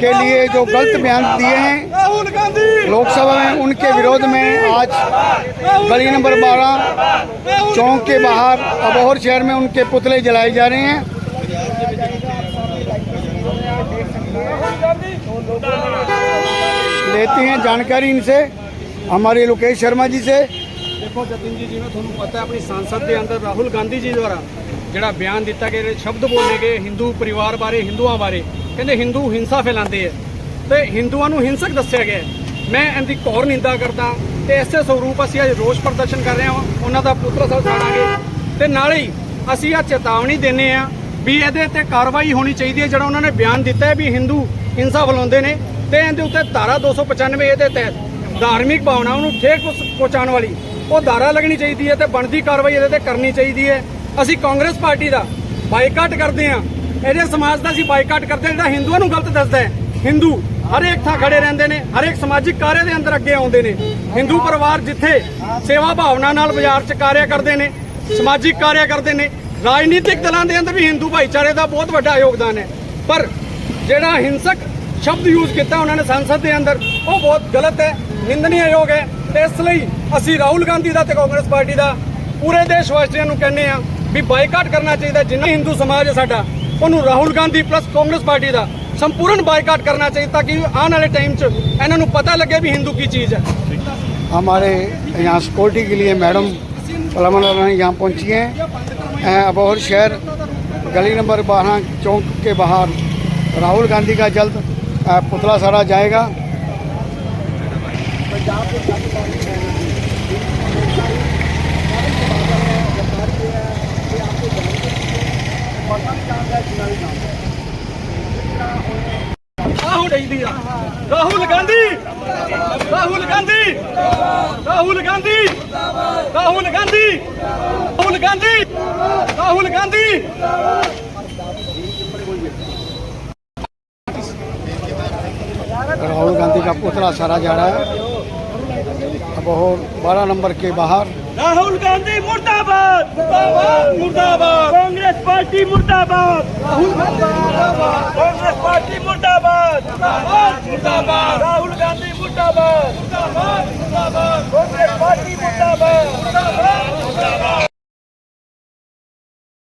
के लिए जो गलत बयान दिए हैं लोकसभा में उनके विरोध में आज गली नंबर 12 चौक के बाहर अबोहर शहर में उनके पुतले जलाए जा रहे हैं। लेते हैं जानकारी इनसे हमारे लोकेश शर्मा जी से। देखो जतिन जी जिन्हें थोड़ा पता है अपनी सांसद के अंदर राहुल गांधी जी द्वारा ਜਿਹੜਾ ਬਿਆਨ ਦਿੱਤਾ ਗਿਆ ਸ਼ਬਦ ਬੋਲੇ ਗਏ ਹਿੰਦੂ ਪਰਿਵਾਰ ਬਾਰੇ, ਹਿੰਦੂਆਂ ਬਾਰੇ, ਕਹਿੰਦੇ ਹਿੰਦੂ ਹਿੰਸਾ ਫੈਲਾਉਂਦੇ ਆ। ਤੇ ਹਿੰਦੂਆਂ ਨੂੰ ਹਿੰਸਕ ਦੱਸਿਆ ਗਿਆ ਮੈਂ ਇਹਦੀ ਘੋਰ ਨਿੰਦਾ ਕਰਦਾ, ਤੇ ਇਸੇ ਸਰੂਪ ਅਸੀਂ ਅੱਜ ਰੋਸ ਪ੍ਰਦਰਸ਼ਨ ਕਰ ਰਹੇ ਹਾਂ, ਉਹਨਾਂ ਦਾ ਪੁੱਤਰ ਸਾਹਿਬ ਸਾੜਾਂਗੇ ਤੇ ਨਾਲੇ ਹੀ ਅਸੀਂ ਆ ਚੇਤਾਵਨੀ ਦਿੰਨੇ ਆ ਵੀ ਇਹਦੇ ਤੇ ਕਾਰਵਾਈ ਹੋਣੀ ਚਾਹੀਦੀ ਹੈ, ਜਿਹੜਾ ਉਹਨਾਂ ਨੇ ਬਿਆਨ ਦਿੱਤਾ ਹੈ ਵੀ ਹਿੰਦੂ ਹਿੰਸਾ ਫੈਲਾਉਂਦੇ ਨੇ। ਤੇ ਇਹਦੇ ਉੱਤੇ ਧਾਰਾ 295 ਇਹਦੇ ਤਹਿਤ ਧਾਰਮਿਕ ਭਾਵਨਾਵਾਂ ਨੂੰ ਠੇਕ ਪਹੁੰਚ- ਪਹੁੰਚਾਉਣ ਵਾਲੀ, ਉਹ ਧਾਰਾ ਲੱਗਣੀ ਚਾਹੀਦੀ ਹੈ ਤੇ ਬਣਦੀ ਕਾਰਵਾਈ ਇਹਦੇ ਤੇ ਕਰਨੀ ਚਾਹੀਦੀ ਹੈ। ਅਸੀਂ ਕਾਂਗਰਸ ਪਾਰਟੀ ਦਾ ਬਾਈਕਾਟ ਕਰਦੇ ਹਾਂ। ਇਹਦੇ ਸਮਾਜ ਦਾ ਅਸੀਂ ਬਾਈਕਾਟ ਕਰਦੇ ਹਾਂ। ਜਿਹੜਾ ਹਿੰਦੂਆਂ ਨੂੰ ਗਲਤ ਦੱਸਦਾ ਹੈ। ਹਿੰਦੂ ਹਰੇਕ ਥਾਂ ਖੜੇ ਰਹਿੰਦੇ ਨੇ ਹਰੇਕ ਸਮਾਜਿਕ ਕਾਰਜ ਦੇ ਅੰਦਰ ਅੱਗੇ ਆਉਂਦੇ ਨੇ। ਹਿੰਦੂ ਪਰਿਵਾਰ ਜਿੱਥੇ ਸੇਵਾ ਭਾਵਨਾ ਨਾਲ ਬਾਜ਼ਾਰ 'ਚ ਕਾਰਿਆ ਕਰਦੇ ਨੇ, ਸਮਾਜਿਕ ਕਾਰਿਆ ਕਰਦੇ ਨੇ, ਰਾਜਨੀਤਿਕ ਦਲਾਂ ਦੇ ਅੰਦਰ ਵੀ ਹਿੰਦੂ ਭਾਈਚਾਰੇ ਦਾ ਬਹੁਤ ਵੱਡਾ ਯੋਗਦਾਨ ਹੈ। ਪਰ ਜਿਹੜਾ ਹਿੰਸਕ ਸ਼ਬਦ ਯੂਜ਼ ਕੀਤਾ ਉਹਨਾਂ ਨੇ ਸੰਸਦ ਦੇ ਅੰਦਰ, ਉਹ ਬਹੁਤ ਗਲਤ ਹੈ ਨਿੰਦਣਯੋਗ ਹੈ। ਇਸ ਲਈ ਅਸੀਂ ਰਾਹੁਲ ਗਾਂਧੀ ਦਾ ਤੇ ਕਾਂਗਰਸ ਪਾਰਟੀ ਦਾ ਪੂਰੇ ਦੇਸ਼ ਵਾਸੀਆਂ ਨੂੰ ਕਹਿੰਦੇ ਆ ਵੀ ਬਾਈਕਾਟ ਕਰਨਾ ਚਾਹੀਦਾ ਜਿੰਨਾ ਹਿੰਦੂ ਸਮਾਜ ਹੈ ਸਾਡਾ ਉਹਨੂੰ ਰਾਹੁਲ ਗਾਂਧੀ ਪਲੱਸ ਕਾਂਗਰਸ ਪਾਰਟੀ ਦਾ ਸੰਪੂਰਨ ਬਾਈਕਾਟ ਕਰਨਾ ਚਾਹੀਦਾ ਤਾਂ ਕਿ ਆਉਣ ਵਾਲੇ ਟਾਈਮ 'ਚ ਇਹਨਾਂ ਨੂੰ ਪਤਾ ਲੱਗੇ ਵੀ ਹਿੰਦੂ ਕੀ ਚੀਜ਼ ਹੈ हमारे यहाँ सिक्योरिटी के लिए मैडम पलमन यहाँ पहुँची हैं अबोहर शहर गली नंबर बारह चौक के बाहर राहुल गांधी का जल्द अ, पुतला साड़ा जाएगा ਰਾਹੁਲ ਚਾਹੀਦੀ ਆ ਰਾਹੁਲ ਗਾਂਧੀ ਰਾਹੁਲ ਗਾਂਧੀ ਰਾਹੁਲ ਗਾਂਧੀ ਰਾਹੁਲ ਗਾਂਧੀ ਰਾਹੁਲ ਗਾਂਧੀ ਰਾਹੁਲ ਗਾਂਧੀ राहुल गांधी का पुतला साड़ा जा रहा है अबोहर बारह नंबर के बाहर राहुल गांधी मुर्दाबाद मुर्दाबाद मुर्दाबाद कांग्रेस पार्टी मुर्दाबाद राहुल कांग्रेस पार्टी मुर्दाबाद मुर्दाबाद मुर्दाबाद राहुल गांधी मुर्दाबाद मुर्दाबाद मुर्दाबाद कांग्रेस पार्टी मुर्दाबाद